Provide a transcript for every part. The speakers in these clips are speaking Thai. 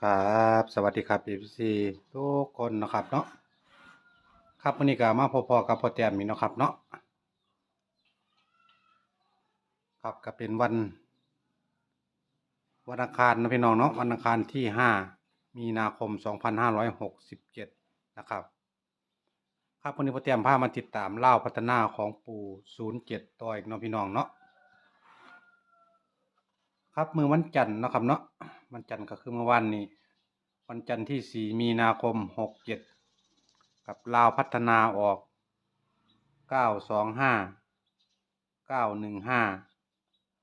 ครับสวัสดีครับ FC ทุกคนนะครับเนาะครับวันนี้ก็มาพอๆกับพ่อแต้มนี่นะครับเนาะครับก็เป็นวัน วันอังคารนะพี่น้องเนาะวันอังคารที่ห้ามีนาคมสองพันห้าร้อยหกสิบเจ็ดนะครับ ครับวันนี้พ่อแต้มพามาติดตามเล่าพัฒนาของปู่ศูนย์เจ็ดต่ออีกเนาะพี่น้องเนาะครับมือวันจันทร์นะครับเนาะ วันจันทร์ก็คือเมื่อวานนี้ วันจันทร์ที่สี่มีนาคมหกเจ็ดกับลาวพัฒนาออกเก้าสองห้าเก้าหนึ่งห้า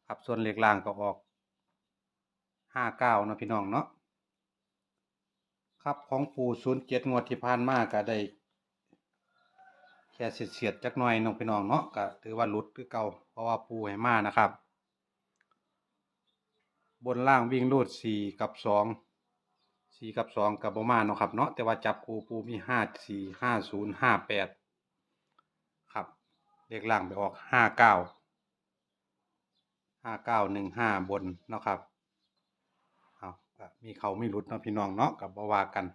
ครับส่วนเลขล่างก็ออกห้าเก้านะพี่น้องเนาะครับของปู่ศูนย์เจ็ดงวดที่ผ่านมาก็ได้แค่เฉียดๆจักหน่อยน้องพี่น้องเนาะก็ถือว่าหลุดคือเก่าเพราะว่าปูให้มานะครับ บนล่างวิ่งรูดสี่กับสองสี่กับสองกับประมาณเนาะครับเนาะแต่ว่าจับคูปูมีห้าสี่ห้าศูนย์ห้าแปดครับเลขล่างไปออกห้าเก้าห้าเก้าหนึ่งห้าบนเนาะครับเอามีเขาไม่หลุดเนาะพี่น้องเนาะกับบวากัน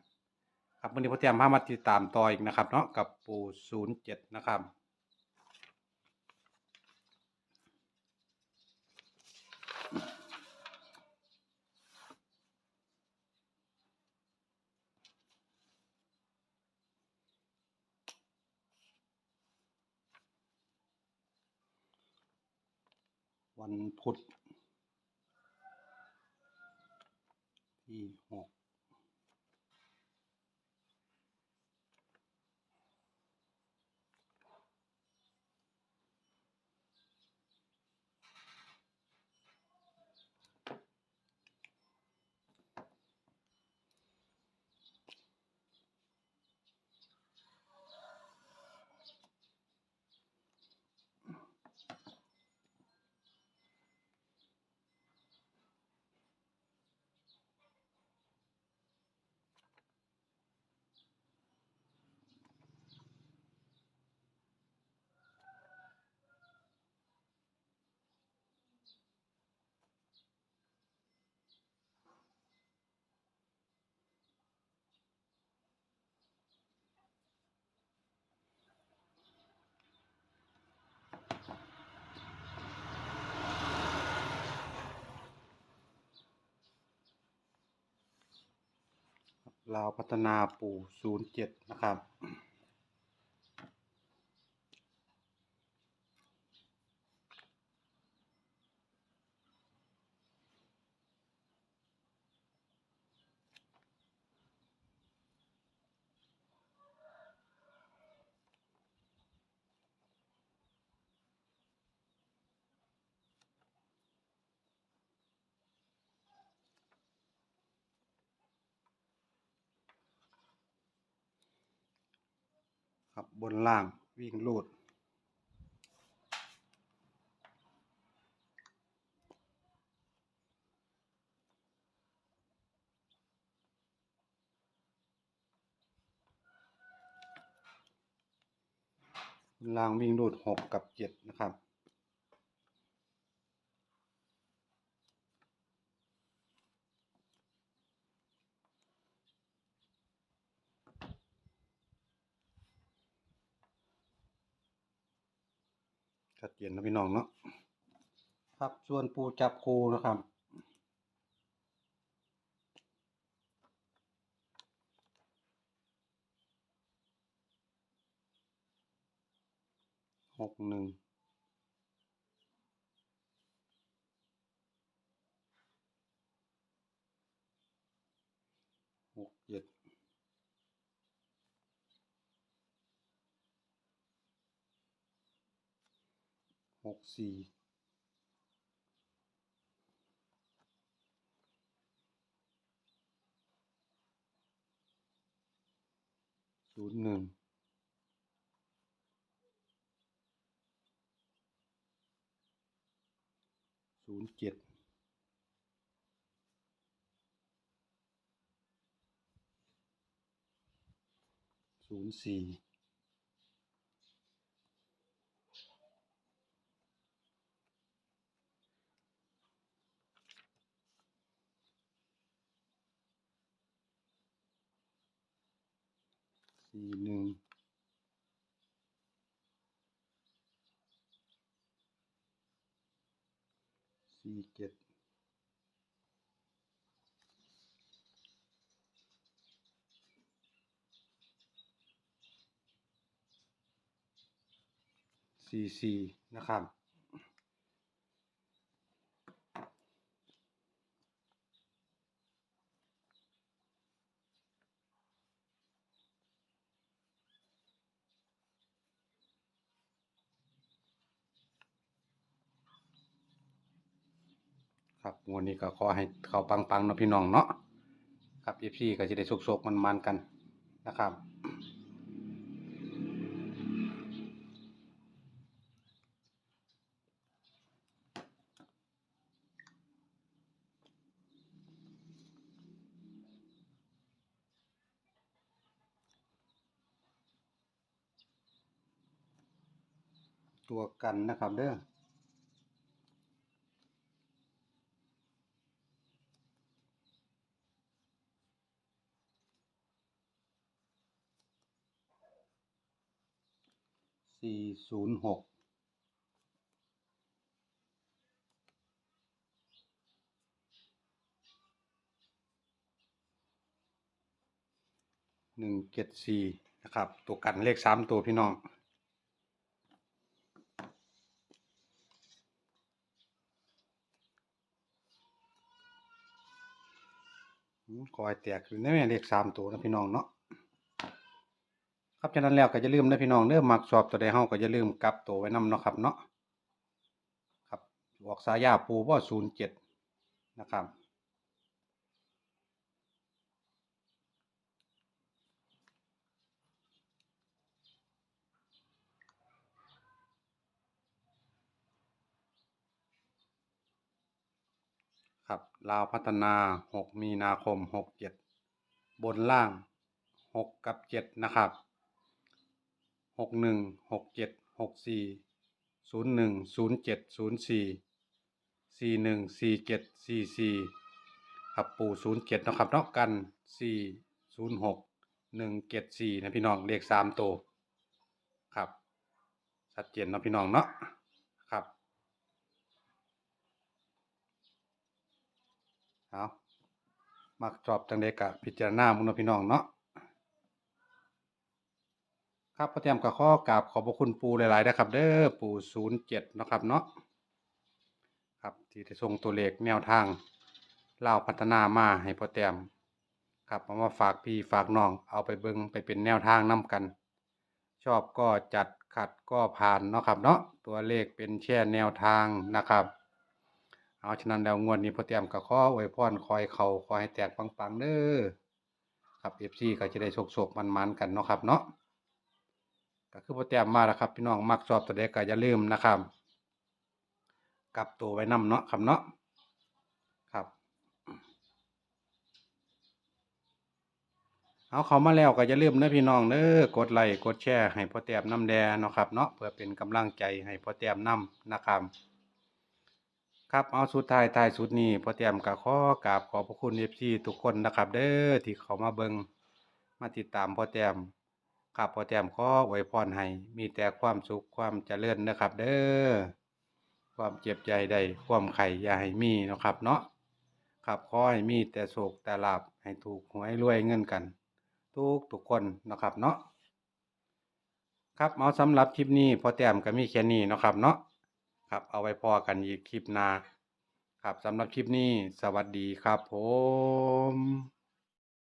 ครับวันนี้พ่อเตรียมพามาติดตามต่ออีกนะครับเนาะกับปูศูนย์เจ็ดนะครับ วันพุธที่หก ลาวพัฒนาปู่ศูนย์เจ็ดนะครับ ครับบนล่างวิ่งลูดล่างวิ่งลูดหกกับเจ็ดนะครับ ชัดเจนนะพี่น้องเนาะครับส่วนปูจับคูนะครับหกหนึ่ง หกเจ็ด หกสี่ศูนย์หนึ่งศูนย์เจ็ดศูนย์สี่ สี่หนึ่งสี่เจ็ดสี่สี่นะครับ ครับงวดนี้ก็ขอให้เขาปังๆเนาะพี่น้องเนาะครับเอฟซีก็จะได้สุกๆมันๆกันนะครับตัวกันนะครับเด้อ สี่ศูนย์หกหนึ่งเจ็ดสี่นะครับ ตัวกันเลขสามตัวพี่น้องอืมขอให้แตกคือแน่ๆเลขสามตัวนะพี่น้องเนาะ ครับฉะนั้นแล้วก็อย่าลืมนะพี่น้องเด้อมักชอบตัวใดเฮาก็อย่าลืมกลับตัวไว้นำเนาะครับเนาะครับออกสายาปูว่า07นะครับครับลาวพัฒนา 6 มีนาคม 67 บนล่าง 6 กับ 7 นะครับ หกหนึ่งหกเจ็ดหกสี่ศูนย์หนึ่งศูนย์เจ็ดศูนย์สี่สี่หนึ่งสี่เจ็ดสี่สี่ขับปู่ศูนย์เจ็ดนะครับเนาะกันสี่ศูนย์หกหนึ่งเจ็ดสี่นะพี่น้องเลขสามตัวครับชัดเจนนะพี่น้องเนาะครับเอามักชอบจังเด็กกะพิจารณามุนพี่น้องเนาะ ครับพ่อแต้มก็ขอกราบขอบพระคุณปูหลายๆนะครับ เด้อปูศูนย์เจ็ดนะครับเนาะครับที่ได้ส่งตัวเลขแนวทางเล่าพัฒนามาให้พ่อแต้มครับเอามาฝากพี่ฝากน้องเอาไปเบิ่งไปเป็นแนวทางนํกัน ชอบก็จัดขัดก็ผ่านเนาะครับเนาะตัวเลขเป็นแช่แนวทางนะครับ เอาฉะนั้นแล้วงวดนี้พ่อแต้มก็ขออวยพรคอยเขาขอยให้แตกปังๆเด้อครับ FC ก็จะได้โชคๆมันๆกันเนาะครับเนาะ ก็คือพอแต้มมาแล้วครับ พี่น้องมักชอบตัวใดก็อย่าลืมนะครับกลับตัวไว้นำเนาะครับเนาะครับเอาเขามาแล้วก็อย่าลืมนะพี่น้องเด้อกดไลค์กดแชร์ให้พ่อแต้มน้ำแดเนาะครับเนาะเพื่อเป็นกำลังใจให้พ่อแต้มนำนะครับครับเอาสุดท้ายท้ายสุดนี้พ่อแต้มก็ขอกราบขอบพระคุณ FC ทุกคนนะครับ เด้อที่เขามาเบิงมาติดตามพ่อแต้ม ครับพอแต้มขออวยพรให้มีแต่ความสุขความเจริญนะครับ เด้อความเจ็บใจใดความไข่อย่าให้มีนะครับเนาะครับขอให้มีแต่โศกแต่ลาบให้ถูกหวยรวยเงินกัน ทุกทุกคนนะครับเนาะครับเอาสำหรับคลิปนี้พอแต้มก็มีแค่นี้นะครับเนาะครับเอาไว้พอกันอีกคลิปหน้าครับสำหรับคลิปนี้สวัสดีครับผม